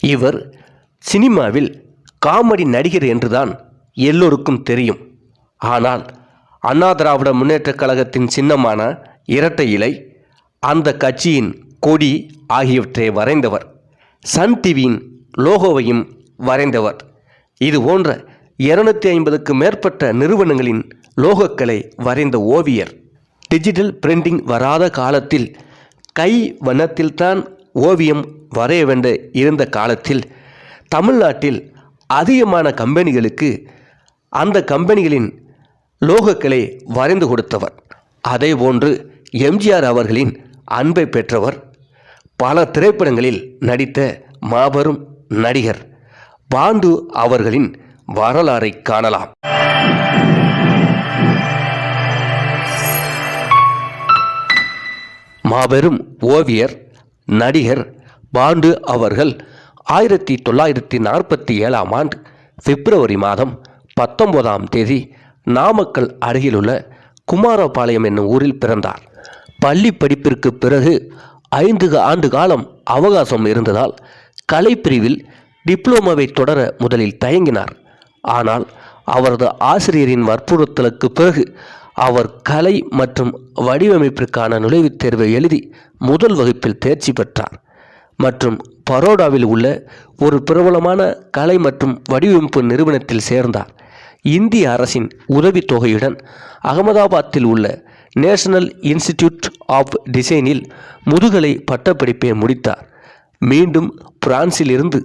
இவர் சினிமாவில் காமெடி நடிகர் என்றுதான் எல்லோருக்கும் தெரியும். ஆனால் அண்ணா திராவிட முன்னேற்றக் கழகத்தின் சின்னமான இரட்டை இலை அந்த கட்சியின் கொடி ஆகியவற்றை வரைந்தவர். சன் டிவியின் லோகோவையும் வரைந்தவர். இது போன்ற இருநூத்தி ஐம்பதுக்கு மேற்பட்ட நிறுவனங்களின் லோகோக்களை வரைந்த ஓவியர். டிஜிட்டல் பிரிண்டிங் வராத காலத்தில் கை வண்ணத்தில்தான் ஓவியம் வரைய வேண்ட இருந்த காலத்தில் தமிழ்நாட்டில் அதிகமான கம்பெனிகளுக்கு அந்த கம்பெனிகளின் லோகோக்களை வரைந்து கொடுத்தவர். அதேபோன்று எம்ஜிஆர் அவர்களின் அன்பை பெற்றவர். பல திரைப்படங்களில் நடித்த மாபெரும் நடிகர் பாண்டு அவர்களின் வரலாறை காணலாம். மாபெரும் ஓவியர் நடிகர் பாண்டு அவர்கள் ஆயிரத்தி தொள்ளாயிரத்தி நாற்பத்தி ஏழாம் ஆண்டு பிப்ரவரி மாதம் பத்தொன்பதாம் தேதி நாமக்கல் அருகிலுள்ள குமாரபாளையம் என்னும் ஊரில் பிறந்தார். பள்ளி படிப்பிற்கு பிறகு ஐந்து ஆண்டு காலம் அவகாசம் இருந்ததால் கலைப்பிரிவில் டிப்ளோமாவை தொடர முதலில் தயங்கினார். ஆனால் அவரது ஆசிரியரின் வற்புறுத்தலுக்கு பிறகு அவர் கலை மற்றும் வடிவமைப்பிற்கான நுழைவுத் தேர்வை எழுதி முதல் வகுப்பில் தேர்ச்சி பெற்றார். மற்றும் பரோடாவில் உள்ள ஒரு பிரபலமான கலை மற்றும் வடிவமைப்பு நிறுவனத்தில் சேர்ந்தார். இந்திய அரசின் உதவித்தொகையுடன் அகமதாபாத்தில் உள்ள நேஷனல் இன்ஸ்டிடியூட் ஆஃப் டிசைனில் முதுகலை பட்டப்படிப்பை முடித்தார். மீண்டும் பிரான்சிலிருந்து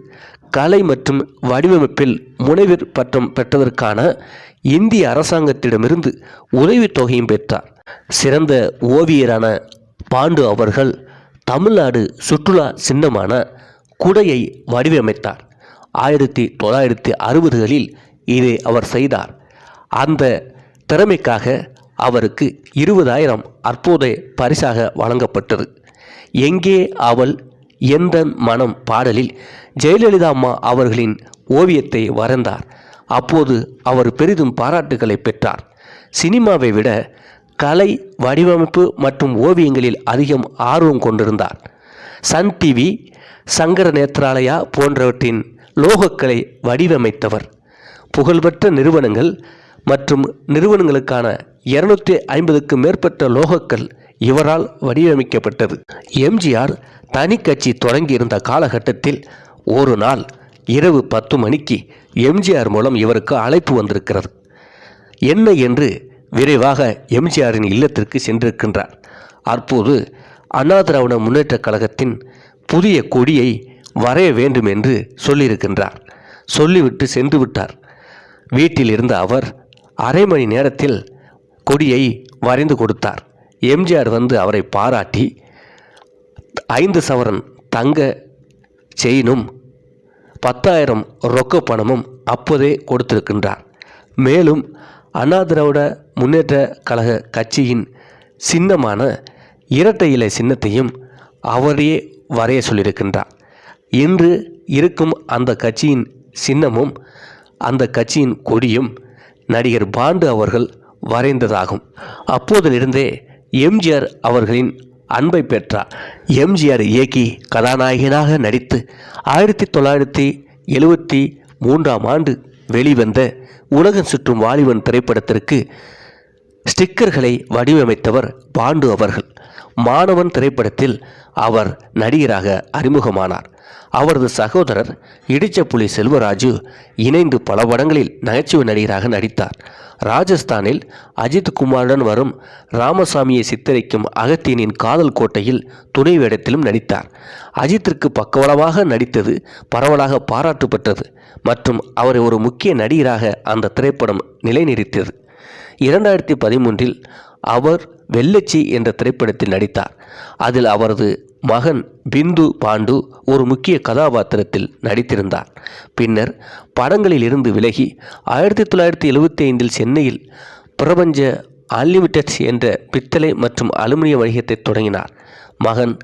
கலை மற்றும் வடிவமைப்பில் முனைவர் பட்டம் பெற்றதற்கான இந்திய அரசாங்கத்திடமிருந்து உதவித் தொகையும் பெற்றார். சிறந்த ஓவியரான பாண்டு அவர்கள் தமிழ்நாடு சுற்றுலா சின்னமான குடையை வடிவமைத்தார். ஆயிரத்தி தொள்ளாயிரத்தி அறுபதுகளில் இதை அவர் செய்தார். அந்த திறமைக்காக அவருக்கு இருபதாயிரம் அற்புத பரிசாக வழங்கப்பட்டது. எங்கே அவள் எந்த மனம் பாடலில் ஜெயலலிதா அம்மா அவர்களின் ஓவியத்தை வரைந்தார். அப்போது அவர் பெரிதும் பாராட்டுகளை பெற்றார். சினிமாவை விட கலை வடிவமைப்பு மற்றும் ஓவியங்களில் அதிகம் ஆர்வம் கொண்டிருந்தார். சன் டிவி சங்கர நேத்ராலயா போன்றவற்றின் லோகக்கலை வடிவமைத்தவர். புகழ்பெற்ற நிறுவனங்கள் மற்றும் நிறுவனங்களுக்கான இருநூற்றி ஐம்பதுக்கு மேற்பட்ட லோகக்கள் இவரால் வடிவமைக்கப்பட்டது. எம்ஜிஆர் தனி கட்சி தொடங்கியிருந்த காலகட்டத்தில் ஒரு நாள் இரவு பத்து மணிக்கு எம்ஜிஆர் மூலம் இவருக்கு அழைப்பு வந்திருக்கிறது. என்ன என்று விரைவாக எம்ஜிஆரின் இல்லத்திற்கு சென்றிருக்கின்றார். அப்போது அண்ணா திராவிட முன்னேற்றக் கழகத்தின் புதிய கொடியை வரைய வேண்டும் என்று சொல்லியிருக்கின்றார். சொல்லிவிட்டு சென்று விட்டார். வீட்டில் இருந்த அவர் அரை மணி நேரத்தில் கொடியை வரைந்து கொடுத்தார். எம்ஜிஆர் வந்து அவரை பாராட்டி ஐந்து சவரன் தங்க செயினும் பத்தாயிரம் ரொக்க பணமும் அப்போதே கொடுத்திருக்கின்றார். மேலும் அண்ணா திராவிட முன்னேற்ற கழக கட்சியின் சின்னமான இரட்டை இலை சின்னத்தையும் அவரையே வரைய சொல்லியிருக்கின்றார். இன்று இருக்கும் அந்த கட்சியின் சின்னமும் அந்த கட்சியின் கொடியும் நடிகர் பாண்டு அவர்கள் வரைந்ததாகும். அப்போதிலிருந்தே எம்ஜிஆர் அவர்களின் அன்பை பெற்றார். எம்ஜிஆர் இயக்கி கதாநாயகனாக நடித்து ஆயிரத்தி தொள்ளாயிரத்தி எழுவத்தி மூன்றாம் ஆண்டு வெளிவந்த உலகம் சுற்றும் வாலிபன் திரைப்படத்திற்கு ஸ்டிக்கர்களை வடிவமைத்தவர் பாண்டு அவர்கள். மாணவன் திரைப்படத்தில் அவர் நடிகராக அறிமுகமானார். அவரது சகோதரர் இடிச்சப்புலி செல்வராஜு இணைந்து பல படங்களில் நகைச்சுவை நடிகராக நடித்தார். ராஜஸ்தானில் அஜித் குமாருடன் வரும் ராமசாமியை சித்தரிக்கும் அகத்தியனின் காதல் கோட்டையில் துணை வேடத்திலும் நடித்தார். அஜித்திற்கு பக்கவளமாக நடித்தது பரவலாக பாராட்டு பெற்றது மற்றும் அவரை ஒரு முக்கிய நடிகராக அந்த திரைப்படம் நிலைநிறுத்தியது. இரண்டாயிரத்தி பதிமூன்றில் அவர் வெள்ளச்சி என்ற திரைப்படத்தில் நடித்தார். அதில் அவரது மகன் பிந்து பாண்டு ஒரு முக்கிய கதாபாத்திரத்தில் நடித்திருந்தார். பின்னர் படங்களில் இருந்து விலகி ஆயிரத்தி தொள்ளாயிரத்தி எழுபத்தி ஐந்தில் சென்னையில் பிரபஞ்ச அன்லிமிட்டெட் என்ற பித்தளை மற்றும் அலுமினிய வணிகத்தை தொடங்கினார். மகன்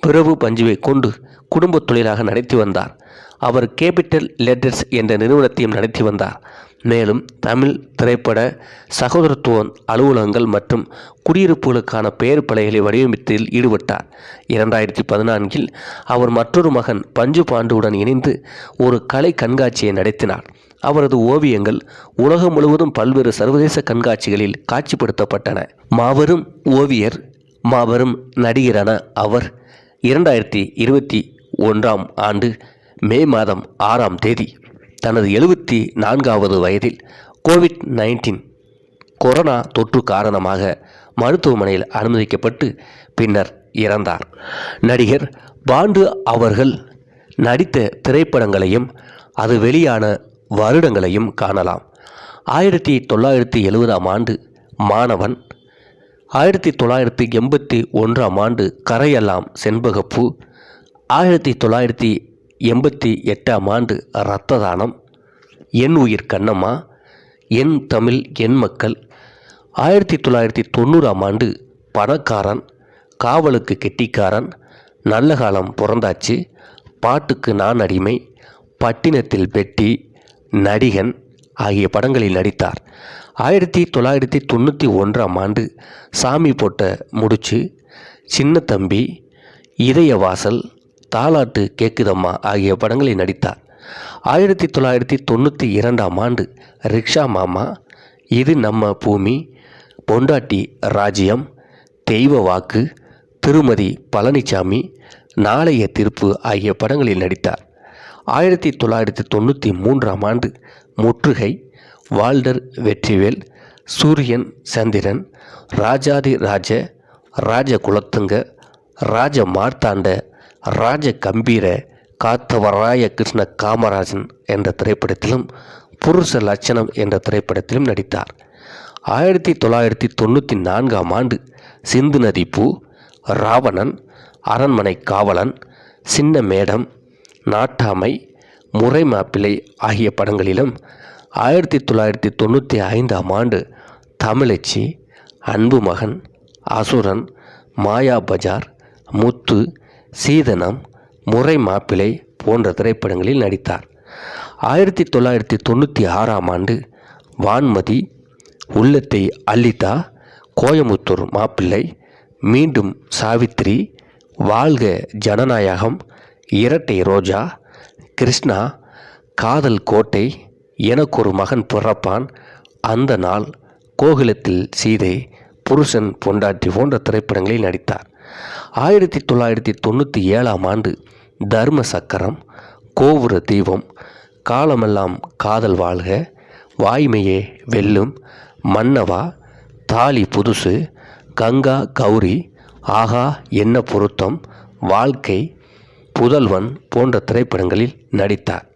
பிரபு பஞ்சுவை கொண்டு குடும்பத் தொழிலாக நடத்தி வந்தார். அவர் கேபிட்டல் லெட்டர்ஸ் என்ற நிறுவனத்தையும் நடத்தி வந்தார். மேலும் தமிழ் திரைப்பட சகோதரத்துவ அலுவலகங்கள் மற்றும் குடியிருப்புகளுக்கான பெயர் பலைகளை வடிவமைத்ததில் ஈடுபட்டார். இரண்டாயிரத்தி பதினான்கில் அவர் மற்றொரு மகன் பஞ்சு பாண்டுவுடன் இணைந்து ஒரு கலை கண்காட்சியை நடத்தினார். அவரது ஓவியங்கள் உலகம் முழுவதும் பல்வேறு சர்வதேச கண்காட்சிகளில் காட்சிப்படுத்தப்பட்டன. மாபெரும் ஓவியர் மாபெரும் நடிகரான அவர் இரண்டாயிரத்தி இருபத்தி ஒன்றாம் ஆண்டு மே மாதம் ஆறாம் தேதி தனது எழுபத்தி நான்காவது வயதில் கோவிட் நைன்டீன் கொரோனா தொற்று காரணமாக மருத்துவமனையில் அனுமதிக்கப்பட்டு பின்னர் இறந்தார். நடிகர் பாண்டு அவர்கள் நடித்த திரைப்படங்களையும் அது வெளியான வருடங்களையும் காணலாம். ஆயிரத்தி தொள்ளாயிரத்தி எழுபதாம் ஆண்டு மாணவன் ஆயிரத்தி தொள்ளாயிரத்தி எண்பத்தி ஒன்றாம் ஆண்டு கரையெல்லாம் செண்பகப்பூ ஆயிரத்தி தொள்ளாயிரத்தி எண்பத்தி எட்டாம் ஆண்டு இரத்த தானம். என் உயிர் கண்ணம்மா என் தமிழ் என் மக்கள். ஆயிரத்தி தொள்ளாயிரத்தி தொண்ணூறாம் ஆண்டு பணக்காரன் காவலுக்கு கெட்டிக்காரன் நல்ல காலம் பிறந்தாச்சு. பாட்டுக்கு நான் அடிமை பட்டினத்தில் பெட்டி நடிகன் ஆகிய படங்களில் நடித்தார். ஆயிரத்தி தொள்ளாயிரத்தி தொண்ணூற்றி ஒன்றாம் ஆண்டு சாமி போட்ட முடிச்சு சின்ன தம்பி இதய வாசல் தாலாட்டு கேக்குதம்மா ஆகிய படங்களில் நடித்தார். ஆயிரத்தி தொள்ளாயிரத்தி தொண்ணூற்றி இரண்டாம் ஆண்டு ரிக்ஷா மாமா இது நம்ம பூமி பொண்டாட்டி ராஜ்யம் தெய்வ வாக்கு திருமதி பழனிசாமி நாளைய தீர்ப்பு ஆகிய படங்களில் நடித்தார். ஆயிரத்தி தொள்ளாயிரத்தி தொண்ணூற்றி மூன்றாம் ஆண்டு முற்றுகை வால்டர் வெற்றிவேல் சூரியன் சந்திரன் ராஜாதி ராஜ ராஜ குலத்துங்க ராஜ மார்த்தாண்ட ராஜ கம்பீர காத்தவராய கிருஷ்ண காமராஜன் என்ற திரைப்படத்திலும் புருஷ லட்சணம் என்ற திரைப்படத்திலும் நடித்தார். ஆயிரத்தி தொள்ளாயிரத்தி தொண்ணூற்றி நான்காம் ஆண்டு சிந்து நதி பூ ராவணன் அரண்மனை காவலன் சின்ன மேடம் நாட்டாமை முறை மாப்பிள்ளை ஆகிய படங்களிலும் ஆயிரத்தி தொள்ளாயிரத்தி தொண்ணூற்றி ஐந்தாம் ஆண்டு தமிழச்சி அன்பு மகன் அசுரன் மாயா பஜார் முத்து சீதனம் முறை மாப்பிள்ளை போன்ற திரைப்படங்களில் நடித்தார். ஆயிரத்தி தொள்ளாயிரத்தி தொண்ணூற்றி ஆறாம் ஆண்டு வான்மதி உள்ளத்தை அல்லிதா கோயமுத்தூர் மாப்பிள்ளை மீண்டும் சாவித்திரி வாழ்க ஜனநாயகம் இரட்டை ரோஜா கிருஷ்ணா காதல் கோட்டை எனக்கொரு மகன் பிறப்பான் அந்த நாள் கோகுலத்தில் சீதை புருஷன் பொண்டாட்டி போன்ற திரைப்படங்களில் நடித்தார். ஆயிரத்தி தொள்ளாயிரத்தி தொண்ணூற்றி ஏழாம் ஆண்டு தர்ம சக்கரம் கோபுர தீபம் காலமெல்லாம் காதல் வாழ்க வாய்மையே வெல்லும் மன்னவா தாலி புதுசு கங்கா கௌரி ஆகா என்ன பொருத்தம் வாழ்க்கை புதல்வன் போன்ற திரைப்படங்களில் நடித்தார்.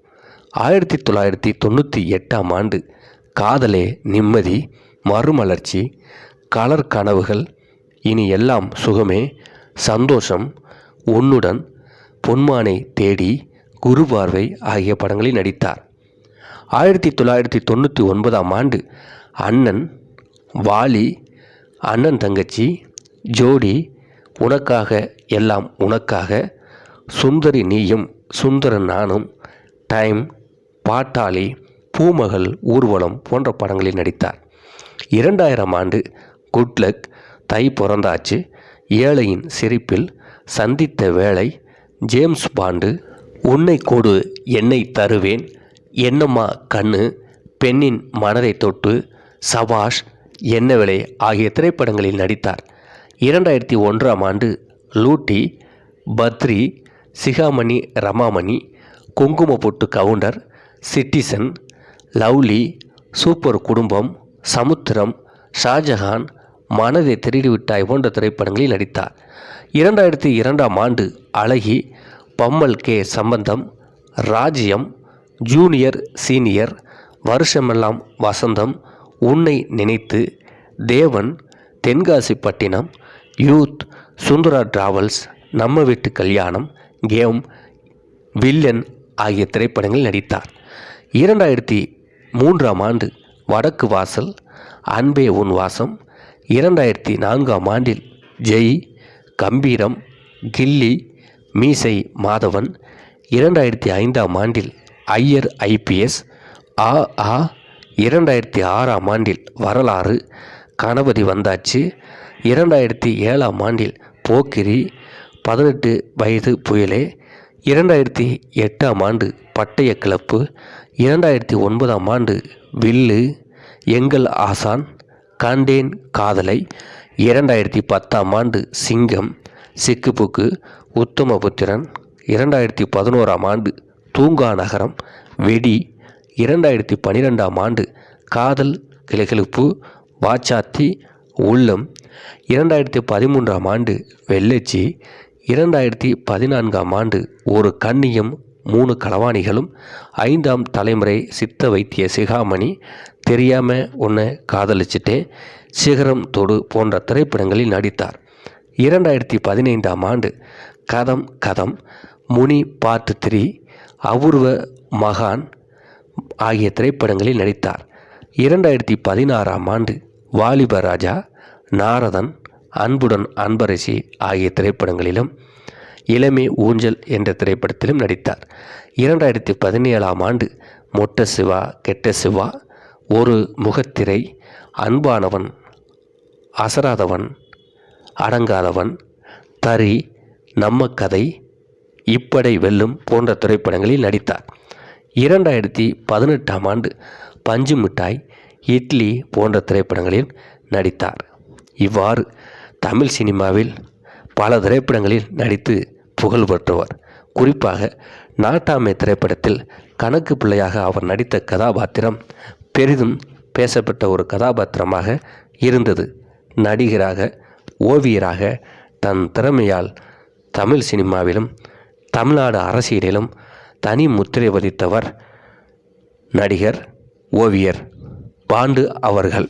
ஆயிரத்தி தொள்ளாயிரத்தி தொண்ணூற்றி எட்டாம் ஆண்டு காதலே நிம்மதி மறுமலர்ச்சி கலர் கனவுகள் இனி எல்லாம் சுகமே சந்தோஷம் உன்னுடன் பொன்மானை தேடி குருபார்வை ஆகிய படங்களில் நடித்தார். ஆயிரத்தி தொள்ளாயிரத்தி தொண்ணூற்றி ஒன்பதாம் ஆண்டு அண்ணன் வாலி அண்ணன் தங்கச்சி ஜோடி உனக்காக எல்லாம் உனக்காக சுந்தரி நீயும் சுந்தரன் நானும் டைம் பாட்டாளி பூமகள் ஊர்வலம் போன்ற படங்களில் நடித்தார். இரண்டாயிரம் ஆண்டு குட்லக் தை பிறந்தாச்சு. ஏழையின் சிரிப்பில் சந்தித்த வேளை ஜேம்ஸ் பாண்டு உன்னை கொடு என்னை தருவேன். என்னம்மா கண்ணு பெண்ணின் மனதை தொட்டு சபாஷ் என்ன விலை ஆகிய திரைப்படங்களில் நடித்தார். இரண்டாயிரத்தி ஒன்றாம் ஆண்டு லூட்டி பத்ரி சிகாமணி ரமாமணி குங்கும பொட்டு கவுண்டர் சிட்டிசன் லவ்லி சூப்பர் குடும்பம் சமுத்திரம் ஷாஜஹான் மனதை திருடிவிட்டாய் போன்ற திரைப்படங்களில் நடித்தார். இரண்டாயிரத்தி இரண்டாம் ஆண்டு அழகி பம்மல் கே சம்பந்தம் ராஜ்யம் ஜூனியர் சீனியர் வருஷமெல்லாம் வசந்தம் உன்னை நினைத்து தேவன் தென்காசி பட்டினம் யூத் சுந்தரா டிராவல்ஸ் நம்ம வீட்டு கல்யாணம் கேம் வில்லன் ஆகிய திரைப்படங்களில் நடித்தார். இரண்டாயிரத்தி மூன்றாம் ஆண்டு வடக்கு வாசல் அன்பே உன் வாசம் இரண்டாயிரத்தி நான்காம் ஆண்டில் ஜெய் கம்பீரம் கில்லி மீசை மாதவன். இரண்டாயிரத்தி ஐந்தாம் ஆண்டில் ஐயர் ஐபிஎஸ். ஆ ஆ இரண்டாயிரத்தி ஆறாம் ஆண்டில் வரலாறு கணபதி வந்தாச்சு. இரண்டாயிரத்தி ஏழாம் ஆண்டில் போக்கிரி பதினெட்டு வயது புயலே. இரண்டாயிரத்தி எட்டாம் ஆண்டு பட்டய கிளப்பு இரண்டாயிரத்தி ஒன்பதாம் ஆண்டு வில்லு எங்கள் ஆசான். கண்டேன் காதலை. இரண்டாயிரத்தி பத்தாம் ஆண்டு சிங்கம் சிக்குப்புக்கு உத்தமபுத்திரன். இரண்டாயிரத்தி பதினோராம் ஆண்டு தூங்கா நகரம் வெடி. இரண்டாயிரத்தி பன்னிரெண்டாம் ஆண்டு காதல் கிளகிழப்பு வாச்சாத்தி உள்ளம். இரண்டாயிரத்தி பதிமூன்றாம் ஆண்டு வெள்ளச்சி. இரண்டாயிரத்தி பதினான்காம் ஆண்டு ஒரு கண்ணியம் மூணு களவாணிகளும் ஐந்தாம் தலைமுறை சித்த வைத்திய சிகாமணி தெரியாமல் ஒன்று காதலிச்சிட்டேன் சிகரம் தொடு போன்ற திரைப்படங்களில் நடித்தார். இரண்டாயிரத்தி பதினைந்தாம் ஆண்டு கதம் கதம் முனி பார்ட் த்ரீ அபூர்வ மகான் ஆகிய திரைப்படங்களில் நடித்தார். இரண்டாயிரத்தி பதினாறாம் ஆண்டு வாலிப ராஜா நாரதன் அன்புடன் அன்பரசி ஆகிய திரைப்படங்களிலும் இளமே ஊஞ்சல் என்ற திரைப்படத்திலும் நடித்தார். இரண்டாயிரத்தி பதினேழாம் ஆண்டு மொட்ட சிவா கெட்ட சிவா ஒரு முகத்திரை அன்பானவன் அசராதவன் அடங்காதவன் தறி நம்ம கதை இப்படை வெல்லும் போன்ற திரைப்படங்களில் நடித்தார். இரண்டாயிரத்தி பதினெட்டாம் ஆண்டு பஞ்சு மிட்டாய் இட்லி போன்ற திரைப்படங்களில் நடித்தார். இவ்வாறு தமிழ் சினிமாவில் பல திரைப்படங்களில் நடித்து புகழ் பெற்றவர் குறிப்பாக நாட்டாமை திரைப்படத்தில் கணக்கு பிள்ளையாக அவர் நடித்த கதாபாத்திரம் பெரிதும் பேசப்பட்ட ஒரு கதாபாத்திரமாக இருந்தது. நடிகராக ஓவியராக தன் திறமையால் தமிழ் சினிமாவிலும் தமிழ்நாடு அரசியலிலும் தனி முத்திரை பதித்தவர் நடிகர் ஓவியர் பாண்டு அவர்கள்.